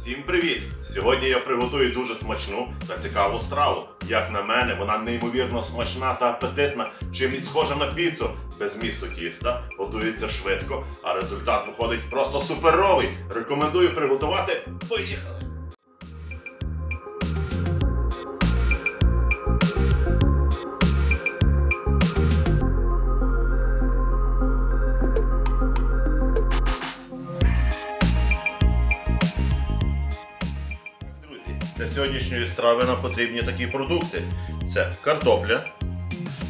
Всім привіт! Сьогодні я приготую дуже смачну та цікаву страву. Як на мене, вона неймовірно смачна та апетитна, чим і схожа на піцу. Без місту тіста, готується швидко, а результат виходить просто суперовий. Рекомендую приготувати. Поїхали! Для сьогоднішньої страви нам потрібні такі продукти: це картопля,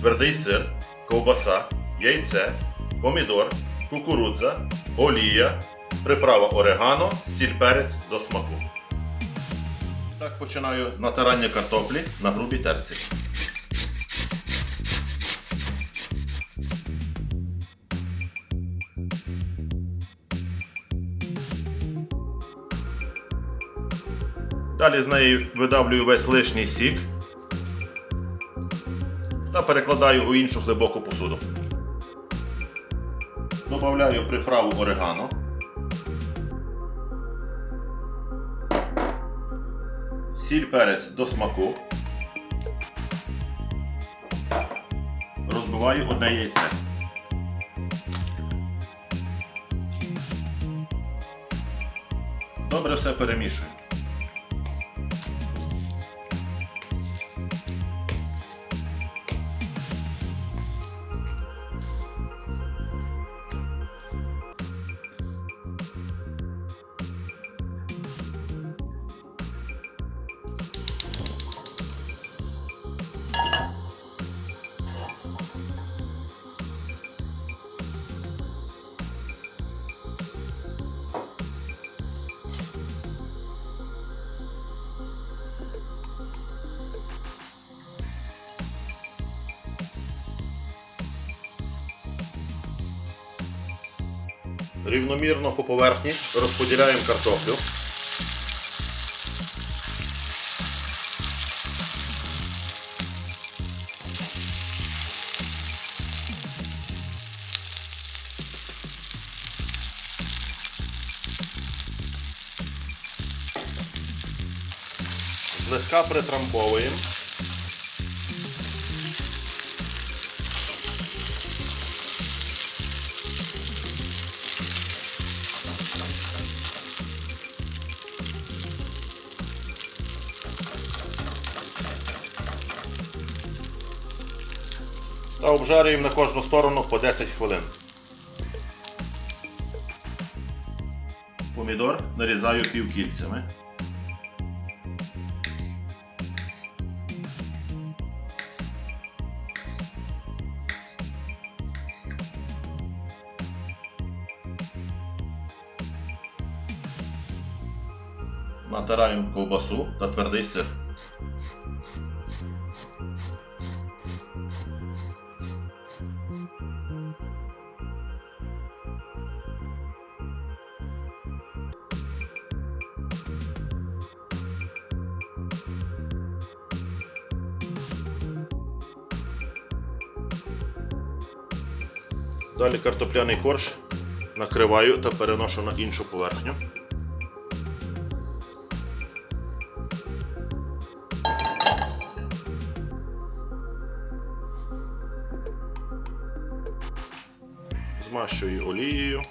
твердий сир, ковбаса, яйце, помідор, кукурудза, олія, приправа орегано, сіль перець до смаку. Так починаю натирання картоплі на грубій терці. Далі з неї видавлюю весь лишній сік та перекладаю у іншу глибоку посуду. Добавляю приправу орегано. Сіль перець до смаку. Розбиваю одне яйце. Добре все перемішую. Рівномірно по поверхні розподіляємо картоплю. Злегка притрамбовуємо. Та обжарюємо на кожну сторону по 10 хвилин. Помідор нарізаю півкільцями. Натираємо ковбасу та твердий сир. Далі картопляний корж накриваю та переношу на іншу поверхню. Змащую олією.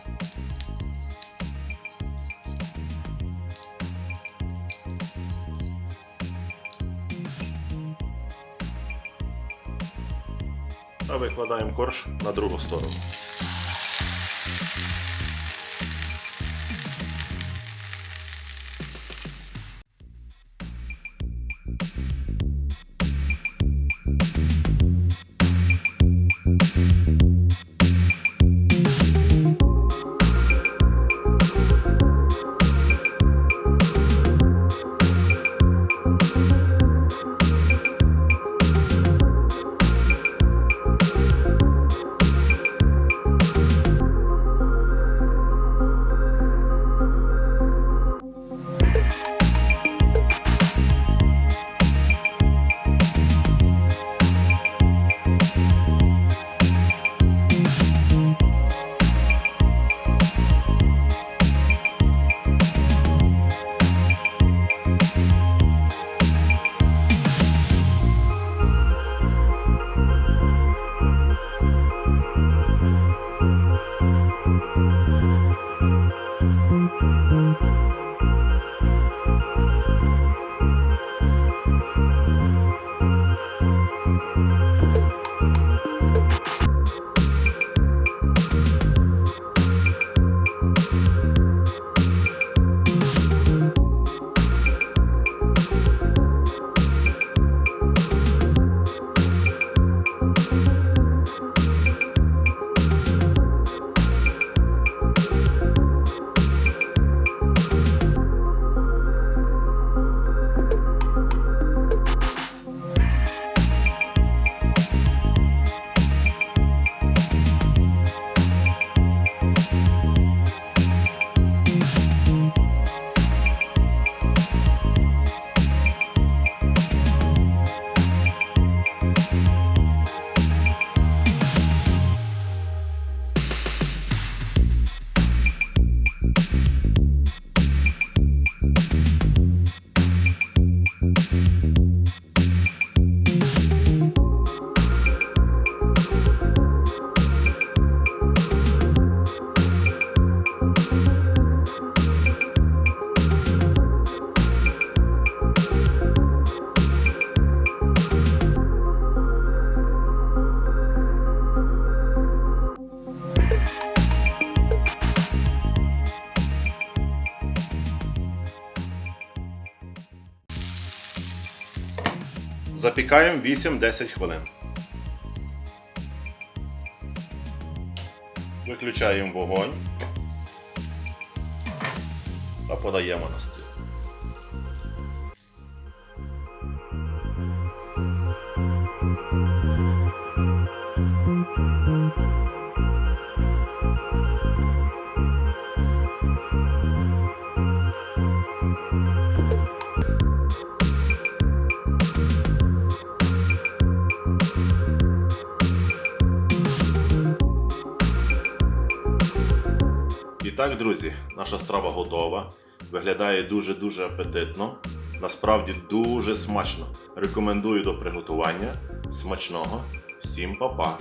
Та викладаємо корж на другу сторону. Запікаємо 8-10 хвилин. Виключаємо вогонь та подаємо на стіл. І друзі, наша страва готова. Виглядає дуже-дуже апетитно. Насправді дуже смачно. Рекомендую до приготування. Смачного. Всім па-па!